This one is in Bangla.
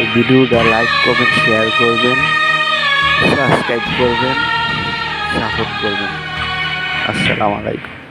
এই ভিডিওটা লাইক কমেন্ট শেয়ার করবেন সাবস্ক্রাইব করবেন সাপোর্ট করবেন। আসসালামু আলাইকুম।